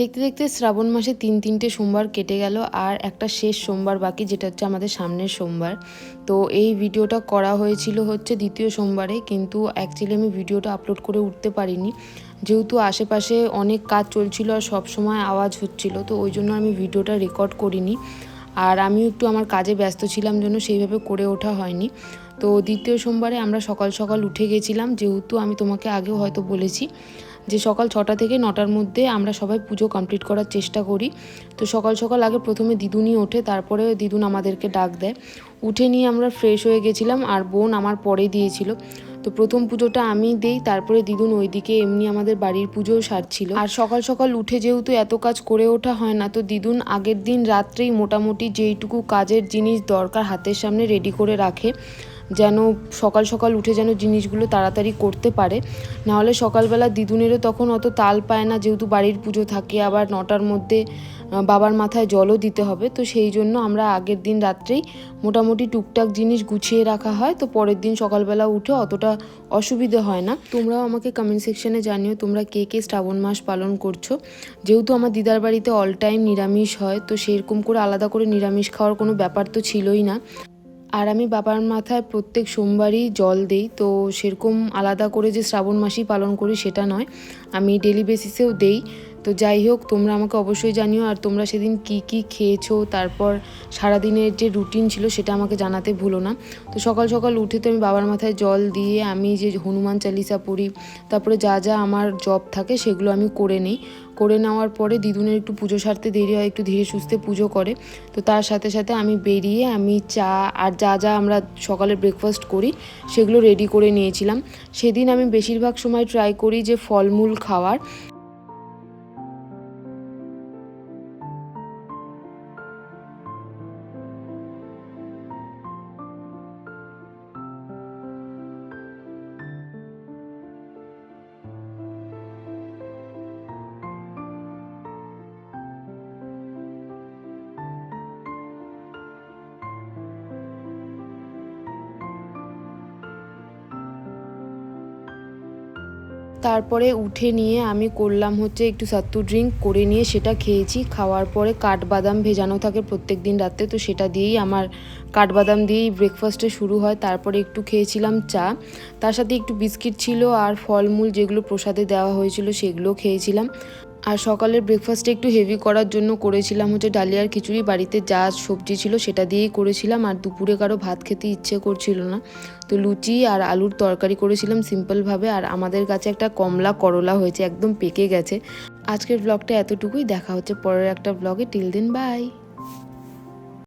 দেখতে দেখতে শ্রাবণ মাসে তিন তিনটে সোমবার কেটে গেল আর একটা শেষ সোমবার বাকি, যেটা হচ্ছে আমাদের সামনের সোমবার। তো এই ভিডিওটা করা হয়েছিল হচ্ছে দ্বিতীয় সোমবারে, কিন্তু অ্যাকচুয়ালি আমি ভিডিওটা আপলোড করে উঠতে পারিনি। যেহেতু আশেপাশে অনেক কাজ চলছিল আর সব সময় আওয়াজ হচ্ছিল, তো ওই জন্য আমি ভিডিওটা রেকর্ড করিনি। আর আমিও একটু আমার কাজে ব্যস্ত ছিলাম জন্য সেইভাবে করে ওঠা হয়নি। তো দ্বিতীয় সোমবারে আমরা সকাল সকাল উঠে গেছিলাম, যেহেতু আমি তোমাকে আগেও হয়তো বলেছি। যে সকাল ছটা থেকে নটার মধ্যে আমরা সবাই পুজো কমপ্লিট করার চেষ্টা করি। তো সকাল সকাল আগে প্রথমে দিদুনই ওঠে, তারপরে দিদুন আমাদেরকে ডাক দেয়। উঠে নিয়ে আমরা ফ্রেশ হয়ে গেছিলাম আর বোন আমার পরে দিয়েছিল। তো প্রথম পুজোটা আমি দেই, তারপরে দিদুন ওইদিকে এমনি আমাদের বাড়ির পুজোও সারছিল। আর সকাল সকাল উঠে যেহেতু এত কাজ করে ওঠা হয় না, তো দিদুন আগের দিন রাত্রেই মোটামুটি যেইটুকু কাজের জিনিস দরকার হাতের সামনে রেডি করে রাখে। যেন সকাল সকাল উঠে যেন জিনিসগুলো তাড়াতাড়ি করতে পারে। নাহলে সকালবেলা দিদুনেরও তখন অত তাল পায় না, যেহেতু বাড়ির পুজো থাকে, আবার নটার মধ্যে বাবার মাথায় জলও দিতে হবে। তো সেই জন্য আমরা আগের দিন রাত্রেই মোটামুটি টুকটাক জিনিস গুছিয়ে রাখা হয়। তো পরের দিন সকালবেলা উঠে অতটা অসুবিধে হয় না। তোমরাও আমাকে কমেন্ট সেকশনে জানিও তোমরা কে কে শ্রাবণ মাস পালন করছ। যেহেতু আমার দিদার বাড়িতে অল টাইম নিরামিষ হয়, তো সেরকম করে আলাদা করে নিরামিষ খাওয়ার কোনো ব্যাপার তো ছিলই না। আর আমি বাবার মাথায় প্রত্যেক সোমবারই জল দেই, তো সেরকম আলাদা করে যে শ্রাবণ মাসেই পালন করি সেটা নয়। আমি ডেলি বেসিসেও দেই। তো যাই হোক, তোমরা আমাকে অবশ্যই জানিও আর তোমরা সেদিন কি কি খেয়েছো, তারপর সারাদিনের যে রুটিন ছিল সেটা আমাকে জানাতে ভুলো না। তো সকাল সকাল উঠে তো আমি বাবার মাথায় জল দিয়ে আমি যে হনুমান চালিসা পড়ি, তারপরে যা যা আমার জব থাকে সেগুলো আমি করে নিই। করে নেওয়ার পরে দিদুনের একটু পুজো সারতে দেরি হয়, একটু ধীরে সুস্থে পুজো করে। তো তার সাথে সাথে আমি বেরিয়ে আমি চা আর যা যা আমরা সকালে ব্রেকফাস্ট করি সেগুলো রেডি করে নিয়েছিলাম। সেদিন আমি বেশিরভাগ সময় ট্রাই করি যে ফলমূল খাওয়ার। তারপরে উঠে নিয়ে আমি করলাম হচ্ছে একটু সাত্তু ড্রিঙ্ক করে নিয়ে সেটা খেয়েছি। খাওয়ার পরে কাঠবাদাম ভেজানো থাকে প্রত্যেক দিন রাত্রে তো সেটা দিয়েই আমার কাঠবাদাম দিয়েই ব্রেকফাস্টে শুরু হয়। তারপরে একটু খেয়েছিলাম চা। তার সাথে একটু বিস্কিট ছিল আর ফলমূল যেগুলো প্রসাদে দেওয়া হয়েছিল সেগুলো খেয়েছিলাম। আর সকালের ব্রেকফাস্টে একটু হেভি করার জন্য করেছিলাম। হচ্ছে ডালিয়ার খিচুড়ি, বাড়িতে যা সবজি ছিল সেটা দিয়েই করেছিলাম। আর দুপুরে কারও ভাত খেতে ইচ্ছে করছিল না। তো লুচি আর আলুর তরকারি করেছিলাম সিম্পলভাবে আর আমাদের কাছে একটা কমলা করলা হয়েছে, একদম পেকে গেছে। আজকের ব্লগটা এতটুকুই। দেখা হচ্ছে পরের একটা ব্লগে টিল দিন বাই